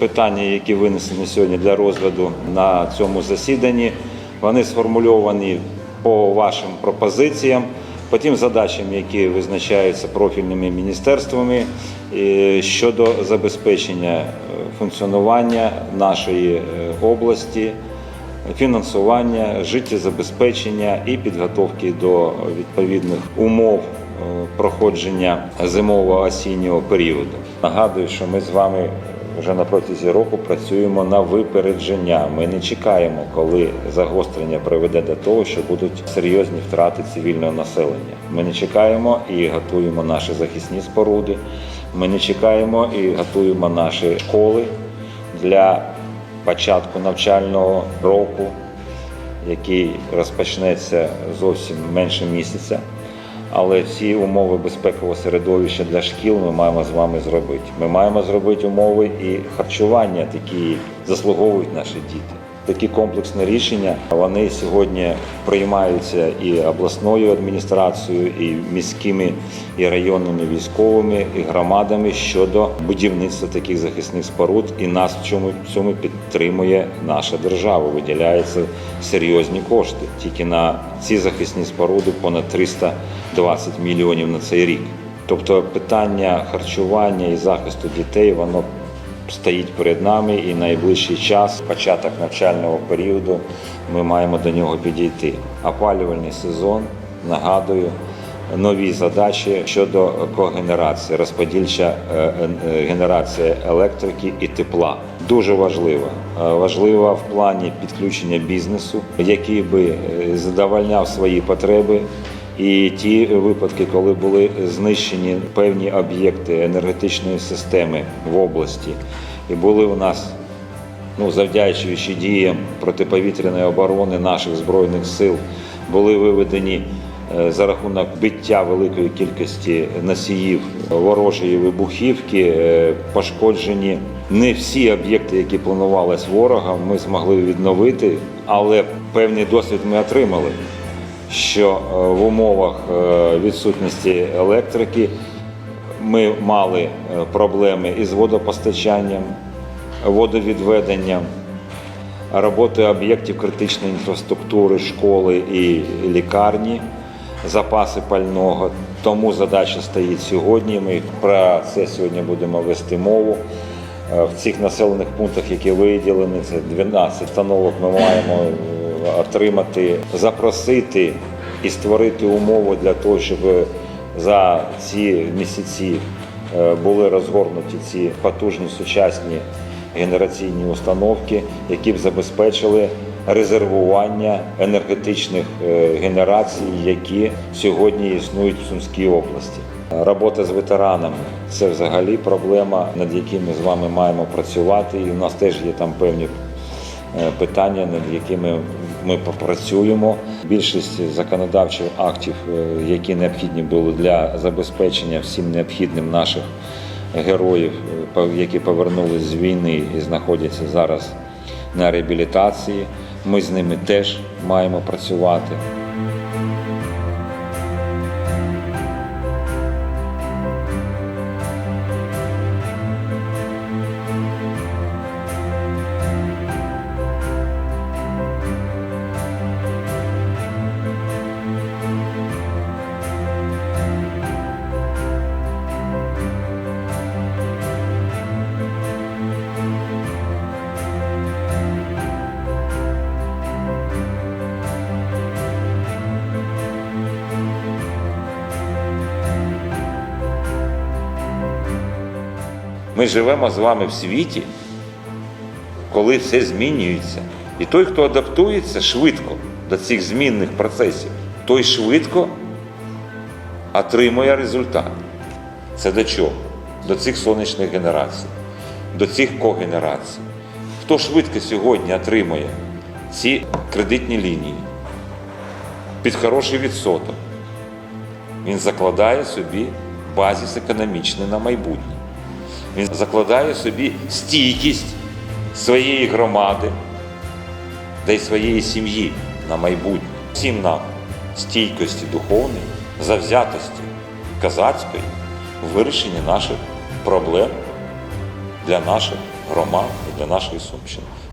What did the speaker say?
питання, які винесені сьогодні для розгляду на цьому засіданні, вони сформульовані по вашим пропозиціям, по тим задачам, які визначаються профільними міністерствами е, щодо забезпечення е, функціонування нашої е, області фінансування, життєзабезпечення і підготовки до відповідних умов проходження зимового осіннього періоду. Нагадую, що ми з вами вже на протязі року працюємо на випередження. Ми не чекаємо, коли загострення приведе до того, що будуть серйозні втрати цивільного населення. Ми не чекаємо і готуємо наші захисні споруди. Ми не чекаємо і готуємо наші школи для початку навчального року, який розпочнеться зовсім менше місяця. Але всі умови безпекового середовища для шкіл ми маємо з вами зробити. Ми маємо зробити умови і харчування, які заслуговують наші діти. Такі комплексні рішення вони сьогодні приймаються і обласною адміністрацією, і міськими і районними військовими і громадами щодо будівництва таких захисних споруд. І нас в цьому в цьому підтримує наша держава. Виділяються серйозні кошти. Тільки на ці захисні споруди понад 320 мільйонів на цей рік. Тобто питання харчування і захисту дітей воно стоїть перед нами, і найближчий час, початок навчального періоду, ми маємо до нього підійти. Опалювальний сезон, нагадую, нові задачі щодо когенерації, розподільча е, е, генерація електрики і тепла. Дуже важлива. Е, Важлива в плані підключення бізнесу, який би задовольняв свої потреби. І ті випадки, коли були знищені певні об'єкти енергетичної системи в області, і були у нас, ну завдячуючи діям протиповітряної оборони наших збройних сил, були виведені е, за рахунок биття великої кількості носіїв ворожої вибухівки, е, пошкоджені не всі об'єкти, які планувалися ворогом, ми змогли відновити, але певний досвід ми отримали що е, в умовах е, відсутності електрики ми мали е, проблеми із водопостачанням, водовідведенням, роботи об'єктів критичної інфраструктури, школи і лікарні, запаси пального. Тому задача стоїть сьогодні. Ми про це сьогодні будемо вести мову. В цих населених пунктах, які виділені, це 12 установок, ми маємо отримати, запросити і створити умови для того, щоб за ці місяці е, були розгорнуті ці потужні сучасні генераційні установки, які б забезпечили резервування енергетичних е, генерацій, які сьогодні існують в Сумській області. Робота з ветеранами це взагалі проблема, над якими з вами маємо працювати. І в нас теж є там певні е, питання, над якими ми попрацюємо. Більшість законодавчих актів, е, які необхідні були для забезпечення всім необхідним наших героїв, е, які повернулися з війни і знаходяться зараз на реабілітації. Ми з ними теж маємо працювати. Ми живемо з вами в світі, коли все змінюється. І той, хто адаптується швидко до цих змінних процесів, той швидко отримує результат. Це до чого? До цих сонячних генерацій, до цих когенерацій. Хто швидко сьогодні отримує ці кредитні лінії під хороший відсоток, він закладає собі базіс економічний на майбутнє. Він закладає собі стійкість своєї громади та й своєї сім'ї на майбутнє. Всім нам стійкості духовної, завзятості казацької, вирішення наших проблем для наших громад і для нашої Сумщини.